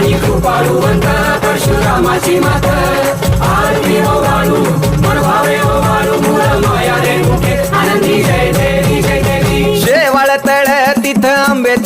आणि कृपाळुवंत परशुरामाची मात आरती हो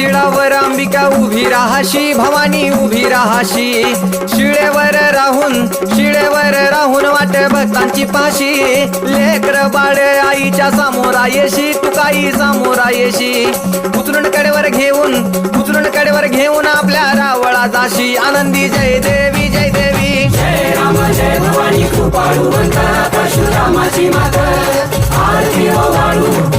शिळावर अंबिका उभी राहाशी भवानी उभी राहाशी. शिळेवर राहून शिळेवर राहून वाट भक्तांची पाशी. लेकर बाळ आईच्या समोरा येशी तुकाई समोरा येशी उचलून कडेवर घेऊन उचलून कडेवर घेऊन आपल्या रावळा जाशी. आनंदी जय देवी जय देवी. जय राम जय भवानी कृपाळूवंत परशुरामाची आरती ओ वाळू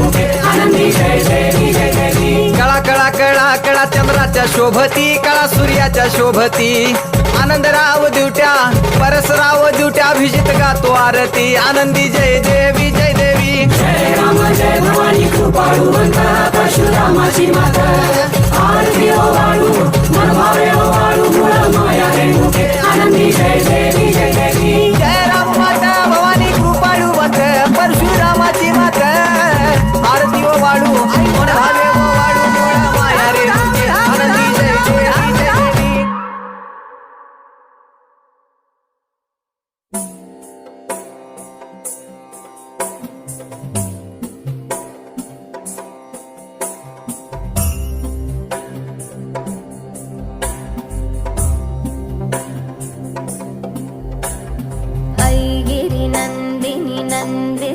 कळा कळा कळा कळा चंद्राच्या शोभती कळा सूर्याच्या शोभती. आनंदराव दिवट्या परसराव दिवट्या अभिजित गातो आरती. आनंदी जय देवी जय देवी. जय राम जय भवानी कृपाळू परशुरामाची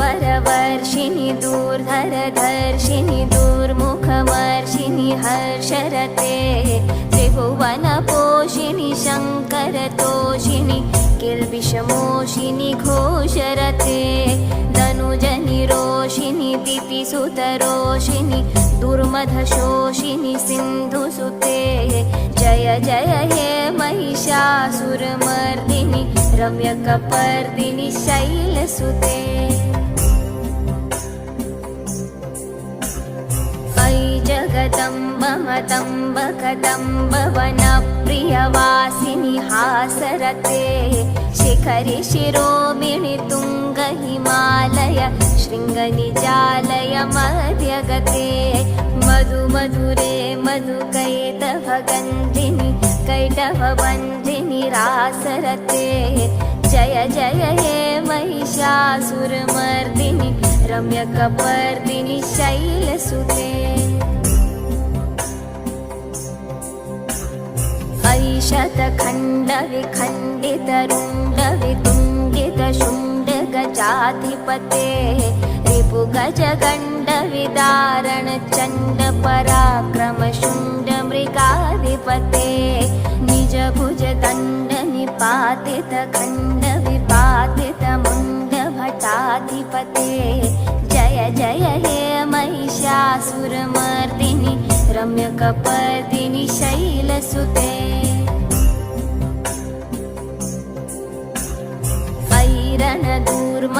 वरवर्षिणि दूर्धरधर्षिणि दूर्मुखमर्षिणि हर्षरते त्रिभुवनपोषिणि शङ्करतोषिणि किल्बिषमोषिणि घोषरते धनुजनि रोषिनि दुर्मधशोषिणि सिन्धुसुत जय हे महिषासुरमर्दिनि रम्यकपर्दिनि शैलसुते अयि जगदम्ब मतम्ब कदम्ब वनप्रियवासिनि हासरते। शिखरि शिरोमिणि तुङ्ग हिमालय शृङ्गनिजालय मध्यगते मधु मधुरे मधुकैटभगन्धिनि कैटभबन्धिनि रासरते। जय जय हे महिषासुरमर्दिनि रम्यकपर्दिनि शैलसुते ऐशतखण्डविखण्डितरुण्डवितुण्डितशुण्डगजाधिपते रिपुगजगण्डविदारण चण्डपराक्रमशुण्डमृगाधिपते निजभुजदण्ड निपातित खण्ड विपातित मुण्डभटाधिपते जय जय हे महिषासुरमर्दिनि रम्यकपर्दिनि शैलसुते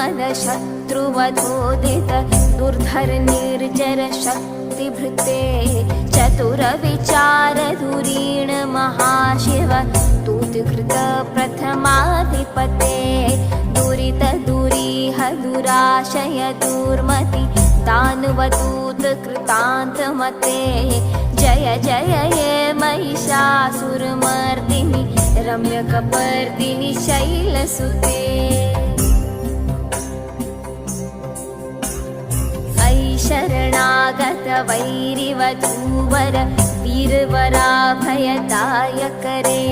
शत्रुवधोदित दुर्धर निर्जर शक्तिभृते चतुरविचार धुरीण महाशिव दूतकृत प्रथमाधिपते दुरित दुरीह दुराशय दुर्मति दानवदूत कृतान्तमते जय जय हे महिषासुरमर्दिनि रम्यकपर्दिनि शैलसुते शरणागत वैरिवधूवर वीरवराभयदायकरे।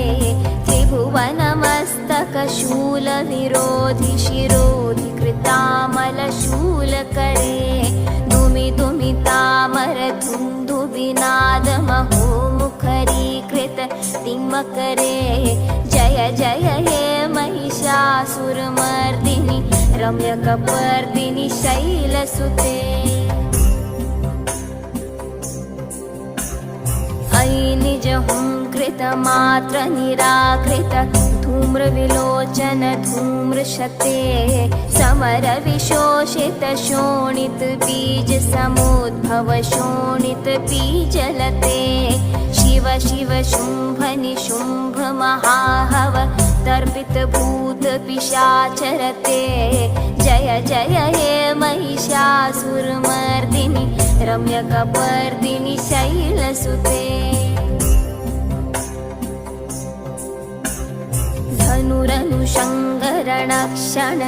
त्रिभुवनमस्तकशूलविरोधि शिरोधि कृतामलशूलकरे दुमि दुमि तामर धुन्दुविनादमहो मुखरीकृत तिम्मकरे जय जय हे महिषासुरमर्दिनि रम्यकपर्दिनि शैलसुते निज हुङ्कृतमात्र निराकृत धूम्रविलोचन धूम्रशते समरविशोषित शोणित बीज समुद्भव शोणित बीजलते। शिव शिव शुम्भ निशुम्भ महाहव तर्पित भूत पिशाचरते। जय जय हे महिषासुरमर्दिनि रम्यकपर्दिनि शैलसुते धनुरनुशङ्करणक्षण